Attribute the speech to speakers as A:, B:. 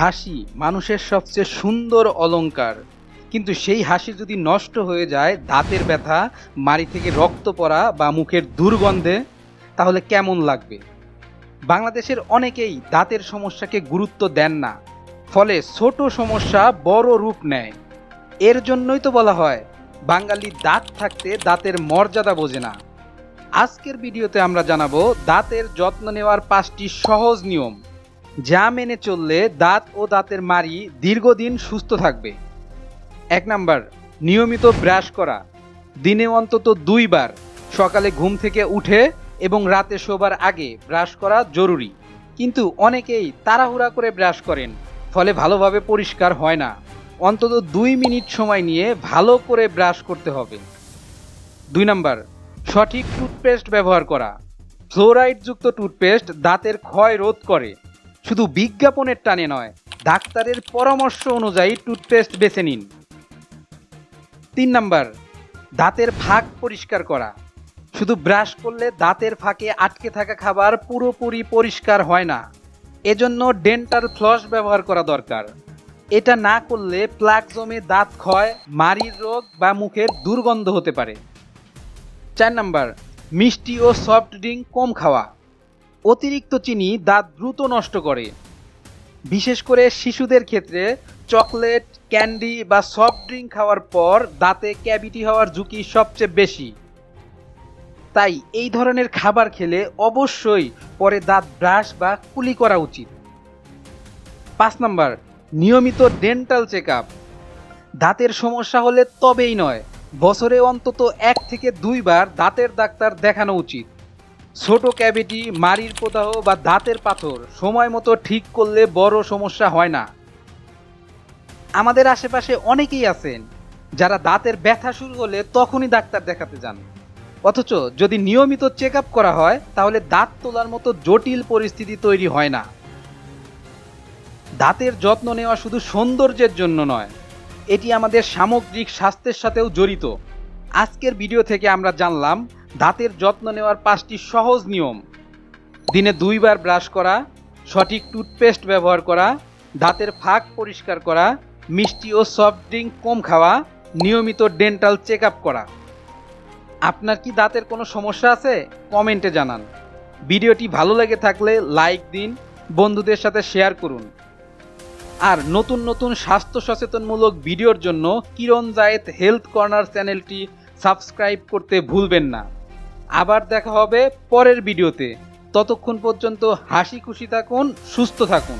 A: হাসি মানুষের সবচেয়ে সুন্দর অলংকার। কিন্তু সেই হাসি যদি নষ্ট হয়ে যায় দাঁতের ব্যথা, মাড়ি থেকে রক্ত পড়া বা মুখের দুর্গন্ধে, তাহলে কেমন লাগবে? বাংলাদেশের অনেকেই দাঁতের সমস্যাকে গুরুত্ব দেন না, ফলে ছোট সমস্যা বড় রূপ নেয়। এর জন্যই তো বলা হয়, বাঙালি দাঁত থাকতে দাঁতের মর্যাদা বোঝে না। আজকের ভিডিওতে আমরা জানাব, দাঁতের যত্ন নেওয়ার পাঁচটি সহজ নিয়ম। যা মেনে চললে দাঁত ও দাঁতের মাড়ি দীর্ঘদিন সুস্থ থাকবে। এক নাম্বার, নিয়মিত ব্রাশ করা। দিনে অন্তত দুইবার সকালে ঘুম থেকে উঠে এবং রাতে শোবার আগে ব্রাশ করা জরুরি। কিন্তু অনেকেই তাড়াহুড়া করে ব্রাশ করেন, ফলে ভালোভাবে পরিষ্কার হয় না। অন্তত দুই মিনিট সময় নিয়ে ভালো করে ব্রাশ করতে হবে। দুই নাম্বার, সঠিক টুথপেস্ট ব্যবহার করা। ফ্লোরাইডযুক্ত টুথপেস্ট দাঁতের ক্ষয় রোধ করে। শুধু বিজ্ঞাপনের টানে নয়, ডাক্তারের পরামর্শ অনুযায়ী টুথপেস্ট বেছে নিন। তিন নাম্বার, দাঁতের ফাঁক পরিষ্কার করা। শুধু ব্রাশ করলে দাঁতের ফাঁকে আটকে থাকা খাবার পুরোপুরি পরিষ্কার হয় না। এজন্য ডেন্টাল ফ্লস ব্যবহার করা দরকার। এটা না করলে প্লাক জমে দাঁত ক্ষয় মারির রোগ বা মুখের দুর্গন্ধ হতে পারে। চার নাম্বার, মিষ্টি ও সফট ড্রিঙ্ক কম খাওয়া। অতিরিক্ত চিনি দাঁত দ্রুত নষ্ট করে। বিশেষ করে শিশুদের ক্ষেত্রে চকলেট, ক্যান্ডি বা সফট ড্রিঙ্ক খাওয়ার পর দাঁতে ক্যাভিটি হওয়ার ঝুঁকি সবচেয়ে বেশি। তাই এই ধরনের খাবার খেলে অবশ্যই পরে দাঁত ব্রাশ বা কুলি করা উচিত। পাঁচ নাম্বার, নিয়মিত ডেন্টাল চেক দাঁতের সমস্যা হলে তবেই নয়, বছরে অন্তত এক থেকে দুইবার দাঁতের ডাক্তার দেখানো উচিত। ছোট ক্যাভিটি, মাড়ির প্রদাহ বা দাঁতের পাথর সময় মতো ঠিক করলে বড় সমস্যা হয় না। আমাদের আশেপাশে অনেকেই আছেন যারা দাঁতের ব্যথা শুরু হলে তখনই ডাক্তার দেখাতে যান। অথচ যদি নিয়মিত চেক করা হয়, তাহলে দাঁত তোলার মতো জটিল পরিস্থিতি তৈরি হয় না। দাঁতের যত্ন নেওয়া শুধু সৌন্দর্যের জন্য নয়, এটি আমাদের সামগ্রিক স্বাস্থ্যের সাথেও জড়িত। আজকের ভিডিও থেকে আমরা জানলাম দাঁতের যত্ন নেওয়ার পাঁচটি সহজ নিয়ম। দিনে দুইবার ব্রাশ করা, সঠিক টুথপেস্ট ব্যবহার করা, দাঁতের ফাঁক পরিষ্কার করা, মিষ্টি ও সফট ড্রিঙ্ক কম খাওয়া, নিয়মিত ডেন্টাল চেক করা। আপনার কি দাঁতের কোনো সমস্যা আছে? কমেন্টে জানান। ভিডিওটি ভালো লেগে থাকলে লাইক দিন, বন্ধুদের সাথে শেয়ার করুন। আর নতুন নতুন স্বাস্থ্য সচেতনমূলক ভিডিওর জন্য কিরণ জায়েদ হেলথ কর্নার চ্যানেলটি সাবস্ক্রাইব করতে ভুলবেন না। আবার দেখা হবে পরের ভিডিওতে। ততক্ষণ পর্যন্ত হাসি খুশি থাকুন, সুস্থ থাকুন।